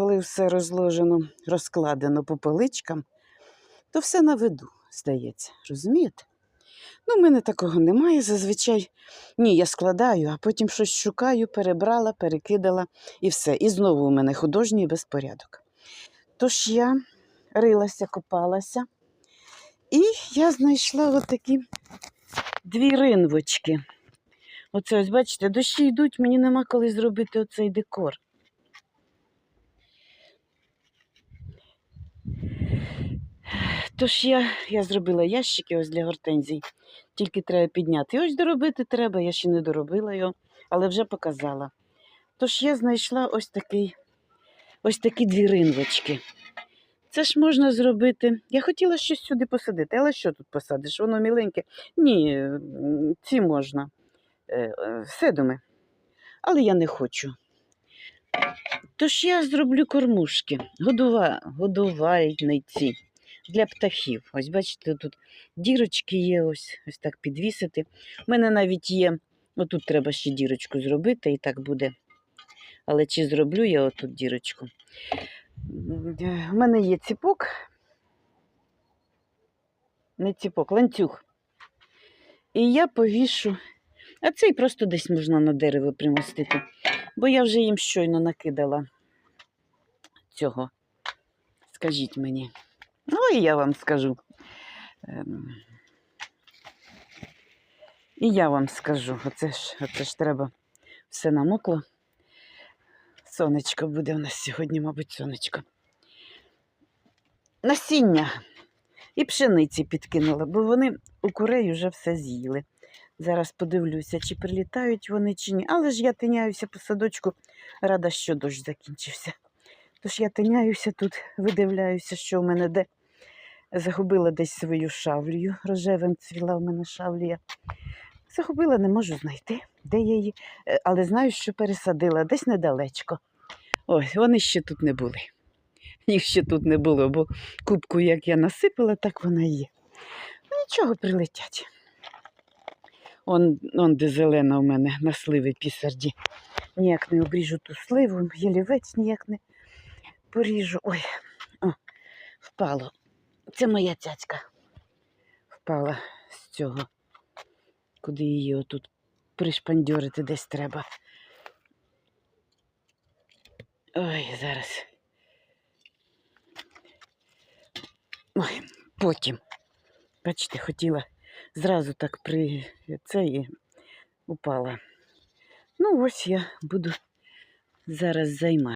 коли все розложено, розкладено по поличкам, то все на виду, здається, розумієте? Ну, в мене такого немає зазвичай. Ні, я складаю, а потім щось шукаю, перебрала, перекидала і все. І знову у мене художній безпорядок. Тож я рилася, копалася, і я знайшла отакі дві ринвочки. Оце ось, бачите, дощі йдуть, мені нема коли зробити оцей декор. Тож я, я зробила ящики ось для гортензій, тільки треба підняти. І ось доробити треба, я ще не доробила його, але вже показала. Тож я знайшла ось такий, ось такі дві ринвочки. Це ж можна зробити. Я хотіла щось сюди посадити, але що тут посадиш? Воно міленьке. Ні, ці можна. Е, е, Седуми. Але я не хочу. Тож я зроблю кормушки, годува, годувальниці для птахів. Ось бачите, тут дірочки є, ось, ось так підвісити. У мене навіть є, отут треба ще дірочку зробити, і так буде. Але чи зроблю я отут дірочку? У мене є ціпок. Не ціпок, ланцюг. І я повішу. А цей просто десь можна на дерево примостити. Бо я вже їм щойно накидала цього. Скажіть мені. Ну, і я вам скажу. І я вам скажу, оце ж, оце ж треба все намокло. Сонечко буде у нас сьогодні, мабуть, сонечко. Насіння і пшениці підкинула, бо вони у курей вже все з'їли. Зараз подивлюся, чи прилітають вони, чи ні. Але ж я тиняюся по садочку, рада, що дощ закінчився. Тож я тиняюся тут, видивляюся, що в мене де. Загубила десь свою шавлію. Рожевим цвіла в мене шавлія. Загубила, не можу знайти, де я її, Е, але знаю, що пересадила десь недалечко. Ой, вони ще тут не були. Їх ще тут не було, бо кубку, як я насипала, так вона є. Ну, нічого прилетять. Он, он де зелена у мене на сливи пісарді. Ніяк не обріжу ту сливу, ялівець ніяк не поріжу. Ой, о, впало. Це моя цяцька. Впала з цього. Куди її отут пришпандьорити десь треба. Ой, зараз. Ой, потім. Бачите, хотіла зразу так при це і упала. Ну, ось я буду зараз займатися.